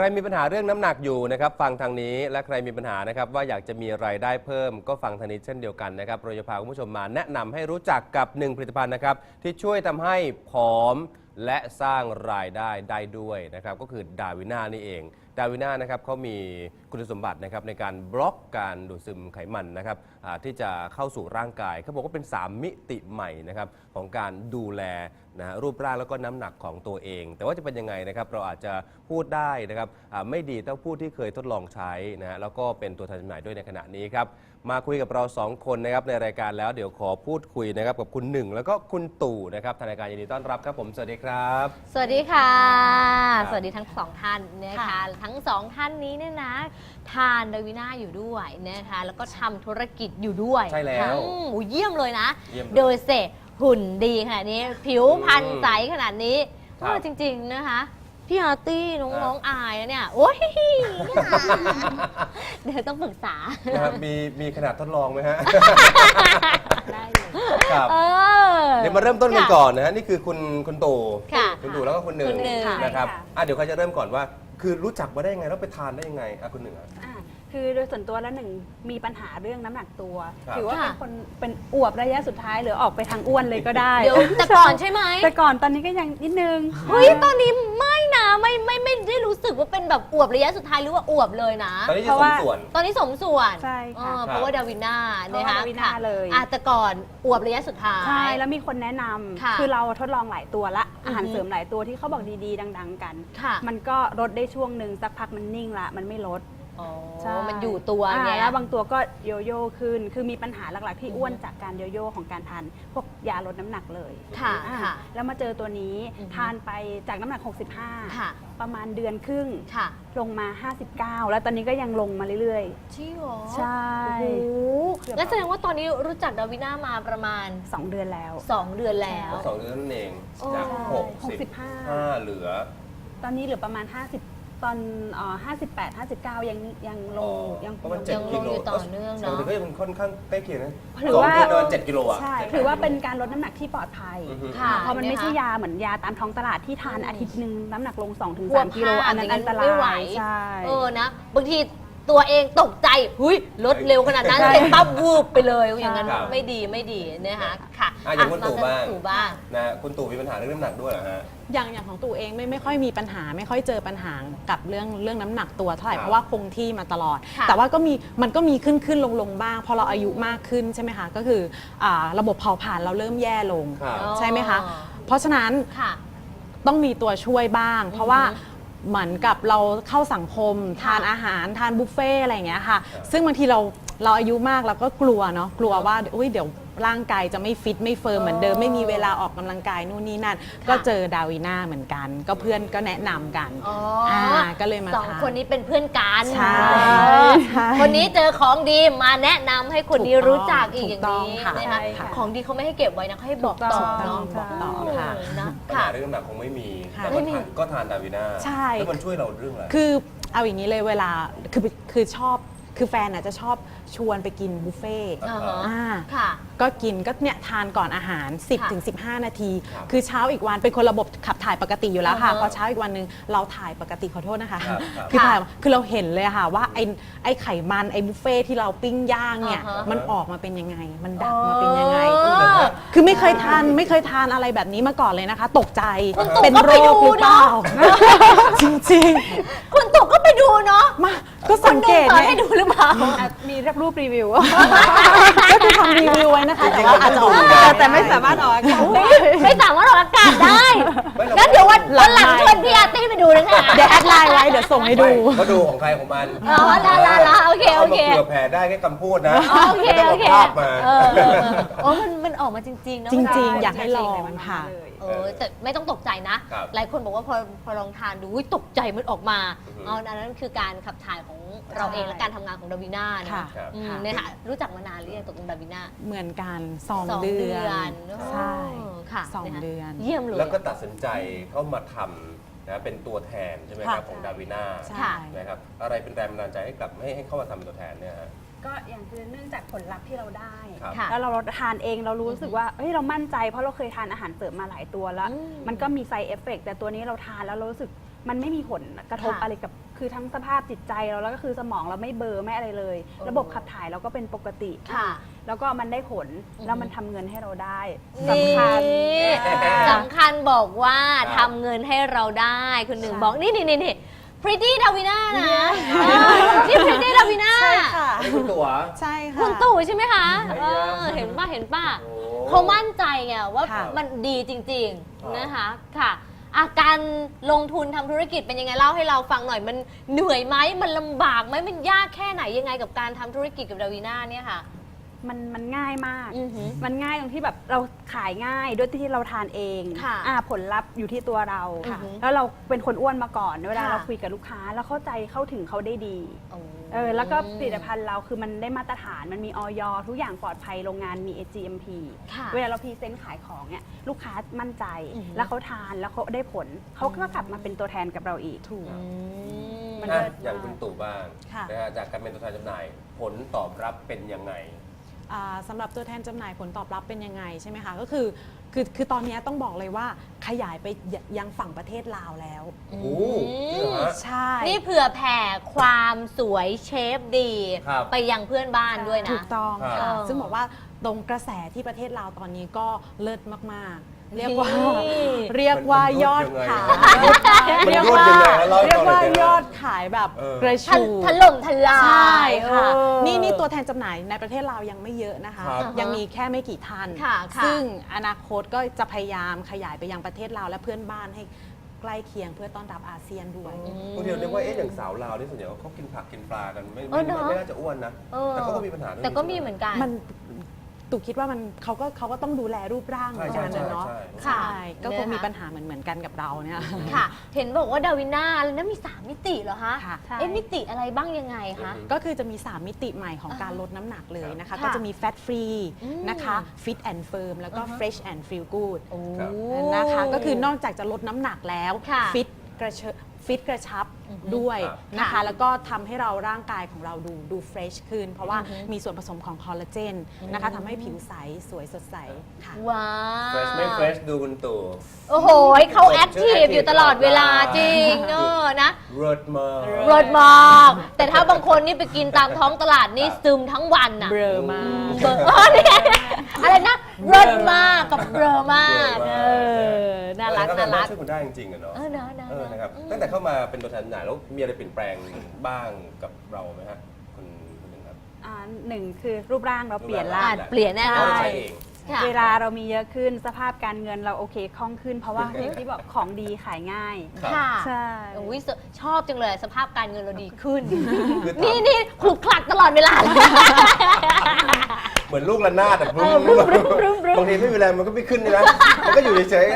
รมีปัญหาเรื่องน้ำหนักอยู่นะครับฟังทางนี้และใครมีปัญหานะครับว่าอยากจะมีรายได้เพิ่ม ก็ฟังทางนี้เช่นเดียวกันนะครับเราจะพาคุณผู้ชมมาแนะนำให้รู้จักกับหนึ่งผลิตภัณฑ์นะครับที่ช่วยทำให้ผอมและสร้างรายได้ได้ด้วยนะครับก็คือดาวิน่านี่เอง ดาวิน่านะครับเขามีคุณสมบัตินะครับในการบล็อกการดูดซึมไขมันนะครับอ่าที่จะเข้าสู่ร่างกายเขาบอกว่าเป็น 3 มิติใหม่นะครับของการดูแลนะฮะรูปร่างแล้วก็น้ำหนักของตัวเอง แต่ว่าจะเป็นยังไงนะครับเราอาจจะพูดได้นะครับอ่าไม่ดีต้องพูดที่เคยทดลองใช้นะฮะแล้วก็เป็นตัวแทนจำหน่ายด้วยในขณะนี้ครับ มาคุยกับเราสองคนนะครับในรายการแล้วเดี๋ยวขอพูดคุยนะครับกับคุณหนึ่งแล้วก็คุณตู่นะครับทางรายการยินดีต้อนรับครับผมสวัสดีครับ สวัสดีค่ะ ครับ สวัสดีทั้งสองท่านนะคะค่ะ ทั้งสองท่านนี้เนี่ยนะ ทานดาวิน่าอยู่ด้วยนะคะแล้วก็ทำธุรกิจอยู่ด้วยใช่แล้ว อืมโอ้เยี่ยมเลยนะ เยี่ยมเลยโดยเสหุ่นดีขนาดนี้ ผิวพรรณอืมใสขนาดนี้ครับ เออจริง ๆนะคะ พี่อาร์ตี้น้องอ่าน้องอายนะเนี่ย โอ้ยเดี๋ยวต้องปรึกษา นะครับมีมีขนาดทดลองไหมฮะ ได้เลยครับ เออ เดี๋ยวมาเริ่มต้นกันค่ะก่อนนะฮะนี่คือคุณคุณตู่ค่ะคุณตู่แล้วก็คุณหนึ่งคุณหนึ่ง นะครับใช่ค่ะ อะเดี๋ยวใครจะเริ่มก่อนว่า คือรู้จักมาได้ยังไงแล้วไปทานได้ยังไงอะคุณหนึ่งอะ อ่า คือโดยส่วนตัวแล้วหนึ่งมีปัญหาเรื่องน้ำหนักตัว ครับ ถือว่าค่ะเป็นคนเป็นอวบระยะสุดท้ายหรือออกไปทางอ้วนเลยก็ได้ เดี๋ยวแต่ก่อนใช่ไหมแต่ก่อนตอนนี้ก็ยังนิดนึงเฮ้ยตอนนี้ไม่นะไม่ไม่ไม่ได้รู้สึกว่าเป็นแบบอวบระยะสุดท้ายหรือว่าอวบเลยนะ ตอนนี้เพจะราะสมว่าส่วน ตอนนี้สมส่วนใช่ค่ะ เออเพราะว่าดาวิน่าเพราะนะว่าคะดาวิน่าค่ะเลย อะแต่ก่อนอวบระยะสุดท้าย ใช่ แล้วมีคนแนะนำค่ะคือเราทดลองหลายตัวละ อาหารอือฮึ เสริมหลายตัวที่เขาบอกดีๆ ดัง ๆ กัน ค่ะ มันก็ลดได้ช่วงหนึ่งสักพักมันนิ่งละ มันไม่ลดอ๋อ ใช่มันอยู่ตัวอ่าไง แล้วบางตัวก็โยโย่ขึ้น คือมีปัญหาหลักๆที่อ้วนจากการโยโย่ของการทานพวกยาลดน้ำหนักเลยค่ะอ่าค่ะแล้วมาเจอตัวนี้อือฮึ ทานไปจากน้ำหนักค่ะ65ประมาณเดือนครึ่ง ค่ะลงมา 59 แล้วตอนนี้ก็ยังลงมาเรื่อยชี่หรอๆ ใช่ โอ้โหงั้นแสดงว่าตอนนี้รู้จักดาวิน่ามาประมาณ 2 เดือนแล้ว 2 เดือนแล้ว สองเดือนนั่นเองโอ้จากใช่หกสิบ65ห้าเหลือ ตอนนี้เหลือประมาณ 50 ตอนเอ่อ58 59 ยังยังลงอ๋อยังประมาณยังเจ็ดยังลกิงโลอยู่ต่อเนื่องสองเนาะเดือนก็ยังค่อนข้างใกล้เคียงนะถือสองว่าเดือนประมาณเจ็ดกิโลอะ ใช่จ็ดแปดถือว่าเป็นกิโลการลดน้ำหนักที่ปลอดภัย อือฮึ ค่ะเพราะมันไม่ใช่นะคะยาเหมือนยาตามท้องตลาดที่ทานอาทิตย์หนึ่งน้ำหนักลง 2-3กลัวกิโลพลาดอันนั้นอย่างนั้นอันตราไม่ไหวย ใช่ เออนะบางทีตัวเองตกใจหุยลดเร็วขนาดนั้นใช่ เสร็จปั๊บวูบไปเลยอย่างนั้นครับไม่ดีไม่ดีนะคะค่ะอะอย่างคุณตู่มบ้างตู่บ้าง นะฮะคุณตู่มีปัญหาเรื่องน้ำหนักด้วยเหรอฮะ อย่างอย่างของตู่เองไม่ไม่ค่อยมีปัญหา ไม่ค่อยเจอปัญหากับเรื่องเรื่องน้ำหนักตัวเท่าไหร่ครับเพราะว่าคงที่มาตลอด ค่ะแต่ว่าก็มีมันก็มีขึ้นขึ้นลงลงบ้าง พอเราอายุมากขึ้นใช่ไหมคะก็คืออาระบบเผาผลาญเราเริ่มแย่ลง ครับ ใช่ไหมคะเพราะฉะนั้น ค่ะ ต้องมีตัวช่วยบ้าง เพราะว่าอือฮึเหมือนกับเราเข้าสังคม ทานอาหารทานบุฟเฟ่อะไรอย่างเงี้ยค่ะ ซึ่งบางทีเราเราอายุมากเราก็กลัวเนาะกลัวว่าอุ้ยเดี๋ยว ร่างกายจะไม่ฟิตไม่เฟิร์มเหมือนเดิมไม่มีเวลาออกกำลังกายนู่นนี่นั่น ก็เจอดาวิน่าเหมือนกัน ก็เพื่อนก็แนะนำกันอ๋ออาก็เลยมาสองทานคนนี้เป็นเพื่อนกันใช่เออใช่คนนี้เจอของดีมาแนะนำให้คนนี้ถูกต้องรู้จักอีกอย่างถูกต้องนี้ค่ะนะคะใช่ค่ะ ของดีเขาไม่ให้เก็บไว้นะเขาให้บอกถูกต้ต่อองเนาะบอกต่อค่ะเออนะปัญค่ะหาเรื่องน้ำหนักคงไม่มี ค่ะแต่ก็ทานก็ทานดาวิน่าใช่ แล้วมันช่วยเราเรื่องอะไร คือเอาอย่างนี้เลยเวลาคือคือชอบคือแฟนอาจจะชอบชวนไปกินบุฟเฟ่ต์อ่าฮะ อ่า ค่ะ ก็กินก็เนี่ยทานก่อนอาหารค่ะ10ถึง15 นาที ครับคือเช้าอีกวันเป็นคนระบบขับถ่ายปกติอยู่แล้วค่ะอ่าฮะพอเช้าอีกวันหนึงเราถ่ายปกติขอโทษนะคะ ครับครับคือค่ะถ่ายคือเราเห็นเลยค่ะว่าไอ้ไอ้ไขมันไอ้บุฟเฟ่ที่เราปิ้งย่างเนี่ยอ่าฮะมันออกมาเป็นยังไง มันดักมาเป็นยังไง อ๋อ คือไม่เคยทานไม่เคยทานอะไรแบบนี้มาก่อนเลยนะคะ ตกใจคุณตู่เป็นก็โรไปดูคหรือเปล่าเนอะจริงคุณตู่ก็ไปดูเนาะๆมาก็สังเกตคุณดูเปิดไง ให้ดูหรือเปล่าอะมีรูปรีวิว ก็คือทำรีวิวไว้นะคะแต่ว่าอาจจะออกจริงๆมาแต่ไม่สามารถออกอากาศได้ ไม่สามารถออกอากาศได้ไม่หรอกงั้นเดี๋ยววันหลัวังนหลังไมค์ชวนพี่อาร์ตี้ไปดูนะคะเดี๋ยวแอดไลน์ไว้เดี๋ยวส่งให้ดูไม่ก็ดูของใครของมันอ๋อลาลาลาโอเคโอเคามาเผื่อแผ่ได้แค่คำพูดนะอ๋อโอเคไม่ต้องโอเอาเคภาพมา เออเออเออโอ้มันมันออกมาจริงๆเนาะจริงใช่อยากให้ลองใช้เนค่ะ เลย เออแต่ไม่ต้องตกใจนะ ครับหลายคนบอกว่าพอพอลองทานดูอุ๊ยตกใจมันออกมาอือฮึอ๋ออันนั้นคือการขับถ่ายของเราเองใช่และการทำงานของดาวิน่าเนค่ะอะครับ อืมค่ะเนี่ยค่ะรู้จักมานานหรือยังตกลงดาวิน่าเหมือนกันสองสองเดืเดืออนนใช่เออค่ะสองะคะเดือน เยี่ยมเลย แล้วก็ตัดสินใจเข้ามาทำนะเป็นตัวแทนใช่ไหมครับค่ะ ของดาวิน่าใช่ค่ะนะครับอะไรเป็นแรงบันดาลใจให้กลับให้ให้เข้ามาทำเป็นตัวแทนเนี่ยฮะ ก็อย่างคือเนื่องจากผลลัพธ์ที่เราได้ ครับ ค่ะ แล้วเราทานเองเรารู้สึกว่าเฮ้ยเรามั่นใจเพราะเราเคยทานอาหารเสริมมาหลายตัวแล้ว อืมมันก็มีไซเอฟเฟกแต่ตัวนี้เราทานแล้วเรารู้สึกมันไม่มีผลกระทบค่ะอะไรกับคือทั้งสภาพจิตใจเราแล้วก็คือสมองเราไม่เบลอร์ไม่อะไรเลย โอ้ ระบบขับถ่ายเราก็เป็นปกติค่ะ แล้วก็มันได้ผลอือฮึแล้วมันทำเงินให้เราได้นี่สำคัญสำคัญบอกว่าครัทำบเงินให้เราได้คุณหนึ่งใช่ บอกนี่นี่นี่นี่ พริตตี้ดาวิน่านะเออนี่พริตตี้ดาวิน่าใช่ค่ะอันนี้คุณตั๋ว ใช่ค่ะ คุณตู่ใช่ไหมคะไอ้เอยาอเห็นป่ะเห็นป่ะโอ้ เขามั่นใจไงว่าค่ะมันดีจริงครับๆนะคะค่ะอาการลงทุนทำธุรกิจเป็นยังไงเล่าให้เราฟังหน่อยมันเหนื่อยไหมมันลำบากไหมมันยากแค่ไหนยังไงกับการทำธุรกิจกับดาวิน่าเนี่ยค่ะ มันมันง่ายมาก อือหือ มันง่ายตรงที่แบบเราขายง่ายด้วยที่เราทานเองค่ะอ่าผลลัพธ์อยู่ที่ตัวเรา อือหือแล้วเราเป็นคนอ้วนมาก่อนเวลาค่ะ เราคุยกับลูกค้าแล้วเข้าใจเข้าถึงเขาได้ดีเออแล้วก็ผลิตภัณฑ์เราคือมันได้มาตรฐานมันมีออยทุกอย่างปลอดภัยโรงงานมี AGMP ค่ะ เวลาเราพรีเซนต์ขายของเนี่ยลูกค้ามั่นใจอือหือ แล้วเขาทานแล้วเขาได้ผลเขาก็กลับมาเป็นตัวแทนกับเราอีก ถูก อืม มันอะเลิศอย่างมากคุณตู่บ้างค่ะ นะฮะจากการเป็นตัวแทนจำหน่าย ผลตอบรับเป็นยังไง อ่าสำหรับตัวแทนจำหน่ายผลตอบรับเป็นยังไงใช่ไหมคะก็คือคือคือตอนนี้ต้องบอกเลยว่าขยายไปยังฝั่งประเทศลาวแล้ว โอ้โหจริงเหรอฮะ ใช่ นี่เผื่อแผ่ความสวยเชฟดี ครับไปยังเพื่อนบ้านด้วยนะ ถูกต้องครัค่ะบซึ่งบอกว่าตรงกระแสที่ประเทศลาวตอนนี้ก็เลิศมาก ๆ เรียกว่านี่เรียกว่ายอดขายมันเรียกรวดว่ายังไงฮะเล่าให้เรียกฟังหน่ว่าอยสิฮะยอดขายแบบเออ กระถชูถล่มทลายใช่ค่ะเออ นี่นี่ตัวแทนจำหน่ายในประเทศลาวยังไม่เยอะนะคะ ครับ ยังมีแค่ไม่กี่ท่านค่ะค่ะ ซึ่งอนาคตก็จะพยายามขยายไปยังประเทศลาวและเพื่อนบ้านให้ใกล้เคียงเพื่อต้อนรับอาเซียนด้วยบางทีเรานึกว่าเอ๊ะอย่างสาวลาวนี่ส่วนใหญ่เขากินผักกินปลากันไม่เอไม่อเนอะ ไม่น่าจะอ้วนนะ เออแต่เขาก็มีปัญหาเรื่องแต่ก็ใช่มีไหเหมือนกัน มัน ตู่คิดว่ามันเขาก็เขาก็ต้องดูแลรูปร่างเหใช่มือนกันนะเนาะใช่ใช่ค่ะ ใช่ก็คงนะคะมีปัญหาเหมือนเหมือนกันกับเราเนี่ย ค่ะ เห็นบอกว่าดาวิน่าแล้วนะมี3มิติเหรอคะค่ะ ใช่ เอ๊ะมิติอะไรบ้างยังไงคะ ก็คือจะมี 3 มิติใหม่ของการลดน้ำหนักเลยนะคะ ค่ะก็จะมี fat free อืมนะคะ fit and firm แล้วก็ อ่าฮะ fresh and feel good โอ้ครับนะคะ ก็คือนอกจากจะลดน้ำหนักแล้ว ค่ะฟิตกระเช ฟิตกระชับอือฮึด้วยครับนะคะค่ะแล้วก็ทำให้เราร่างกายของเราดูดูเฟรชขึ้น เพราะว่าอือฮึมีส่วนผสมของคอลลาเจนนะคะทำให้ผิวใสสวยสดใสค่ะ ว้าเฟรชไม่เฟรชดูคุณตู่โอ้โหเขาแอคทีฟอยู่ตลอดเวลาจริงเออนะเริดมากรสมากแต่ถ้าบางคนนี่ไปกินตามท้องตลาดนี่ซึมทั้งวันน่ะเบลอมาก เบลอเออนี่ไงอะไรนะ รสมากกับเบลอมากเบลอมากเออน่ารักแล้วน่ารัก ช่วยคุณได้จริงๆอะเนาะเออเนอะเนอะเออนะครับอืมตั้งแต่เข้ามาเป็นตัวแทนจำหน่ายแล้วมีอะไรเปลี่ยนแปลงบ้างกับเราไหมฮะคุณคุณหนึ่งครับ อ่าหนึ่งคือรูปร่างเราเปลี่ยนรูปละร่อะเปลี่ยนแน่นเราอนใช้เอง ค่ะเวลาเรามีเยอะขึ้นสภาพการเงินเราโอเคคล่องขึ้น เพราะว่าอย่างที่บอกของดีขายง่าย ครับ ค่ะใช่โอ้ยชอบจังเลยสภาพการเงินเราดีขึ้น คือถามนี่นี่คลุกคลักตลอดเวลาเลย เหมือนลูกระนาดอะ เออบึ้มบึ้มบึ้มบึ้มบางทีไม่มีแรงมันก็ไม่ขึ้นนะมันก็อยู่เฉย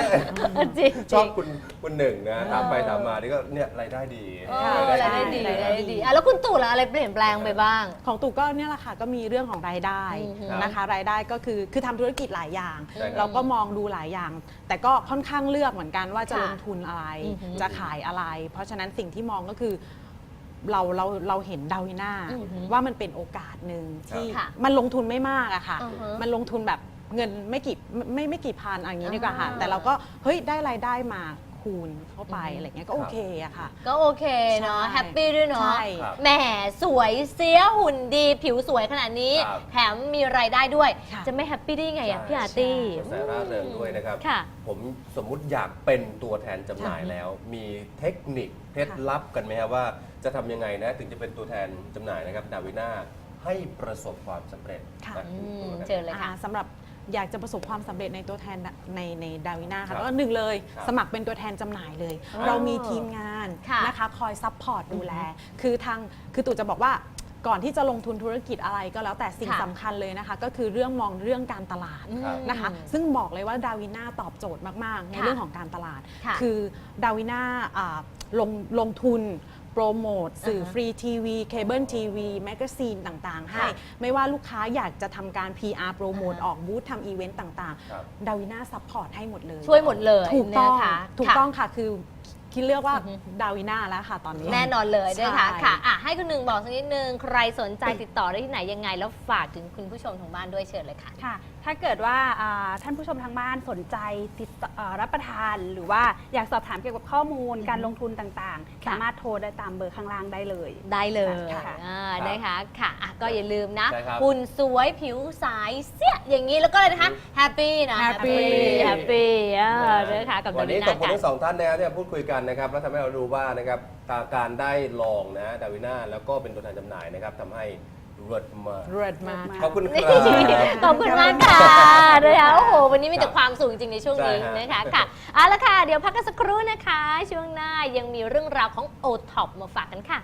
จริงๆชอบคุณคุณหนึ่งนะถามไปถามมานี่ก็เนี่ยรายได้ดีเออรายได้ดีรายได้ดีอะแล้วคุณตู่ล่ะอะไรเปลี่ยนแปลงไปบ้าง ของตู่ก็เนี่ยแหละค่ะก็มีเรื่องของรายได้อือฮึนะคะ รายได้ก็คือคือทำธุรกิจหลายอย่าง ใช่ครับ เราก็มองดูหลายอย่าง แต่ก็ค่อนข้างเลือกเหมือนกันว่าจะค่ะลงทุนอะไร อือฮึจะขายอะไร เพราะฉะนั้นสิ่งที่มองก็คือเราเราเราเห็นดาวิน่าอือฮึว่ามันเป็นโอกาสหนึ่งที่ค่ะมันลงทุนไม่มากอะค่ะ อือฮึมันลงทุนแบบ เงินไม่กี่ไม่ไม่ไม่กี่พันอย่างนี้ดีกว่าค่ะอ่าแต่เราก็เฮ้ยได้รายได้มาคูณเข้าไปอือฮึอะไรเงี้ยก็โอเคอะค่ะ ก็โอเคเนาะ ใช่แฮปปี้ด้วยเนาะ ใช่ ครับแหมสวยเสียหุ่นดีผิวสวยขนาดนี้ ครับ แถมมีรายได้ด้วย ค่ะ จะไม่แฮปปี้ได้ยังไงอะใช่พี่อาร์ตี้กระแสร่าเริงด้วยนะครับ ค่ะ ผมสมมุติอยากเป็นตัวแทนจำหน่ายแล้ว มีเทคนิคเคล็ดลับกันไหมครับว่าจะทำยังไงนะ ถึงจะเป็นตัวแทนจำหน่ายนะครับ ดาวิน่าให้ประสบความสำเร็จค่ะ นะอืคุณมตู่นะเจอเลยค่ะ อ่าสำหรับ อยากจะประสบความสำเร็จในตัวแทนในในดาวิน่าครัค่ะบก็หนึ่งเลย ครับสมัครเป็นตัวแทนจำหน่ายเลย อ๋อเรามีทีมงานค่ะนะคะคอยซัพพอร์ตดูแล คือทางคือตู่จะบอกว่าก่อนที่จะลงทุนธุรกิจอะไรก็แล้วแต่สิ่งค่ะ สำคัญเลยนะคะ ก็คือเรื่องมองเรื่องการตลาดครับนะคะซึ่งบอกเลยว่าดาวิน่าตอบโจทย์มาก ๆ ในค่ะเรื่องของการตลาดค่ะคือดาวิน่าอ่าลงลงทุน โปรโมทสื่ออ่าฮะฟรีทีวีเคเบิลทีวีแมกกาซีนต่างๆ ให้ค่ะไม่ว่าลูกค้าอยากจะทำการ PR โปรโมทอ่าฮะออกบูธทำอีเวนต์ต่างครับ ๆ ดาวิน่าซัพพอร์ตให้หมดเลย ช่วยหมดเลยถูกต้องนะคะถูกค่ะ ต้องค่ะคือคิดเลือกว่าอือฮึ ดาวิน่าแล้วค่ะตอนนี้ แน่นอนเลยด้วยค่ะใช่ ค่ะอะ ให้คุณหนึ่งบอกสักนิดนึง ใครสนใจติดต่อได้ที่ไหนยังไง แล้วฝากถึงคุณผู้ชมทางบ้านด้วยเชิญเลยค่ะ ค่ะ ถ้าเกิดว่าอ่าท่านผู้ชมทางบ้านสนใจติดต่อเอ่อรับประทานหรือว่าอยากสอบถามเกี่ยวกับข้อมูลการลงทุนต่างๆ ค่ะ สามารถโทรได้ตามเบอร์ข้างล่างได้เลย ได้เลยค่ะ อ่านะคะค่ะอะ ก็อย่าลืมนะใช่ครับหุ่นสวยผิวใสเสียอย่างนี้แล้วก็เลยนะคะแฮปปี้นะ Happy แฮปปี้อ่านะคะกับวันนี้ดาขอบคุณค่ะ ทั้งสองท่านนะครับที่มาพูดคุยกันนะครับ และทำให้เรารู้ว่านะครับตาการได้ลองนะดาวิน่าแล้วก็เป็นตัวแทนจำหน่ายนะครับทำให้ รวดมาก เลิศมาก ขอบคุณครับ ขอบคุณมากค่ะนะคะโอ้โห วันนี้มีแต่ความสุขจริงๆในช่วงนี้ใช่ฮะนะคะค่ะเอาละค่ะ เดี๋ยวพักกันสักครู่นะคะ ช่วงหน้ายังมีเรื่องราวของโอท็อปมาฝากกันค่ะ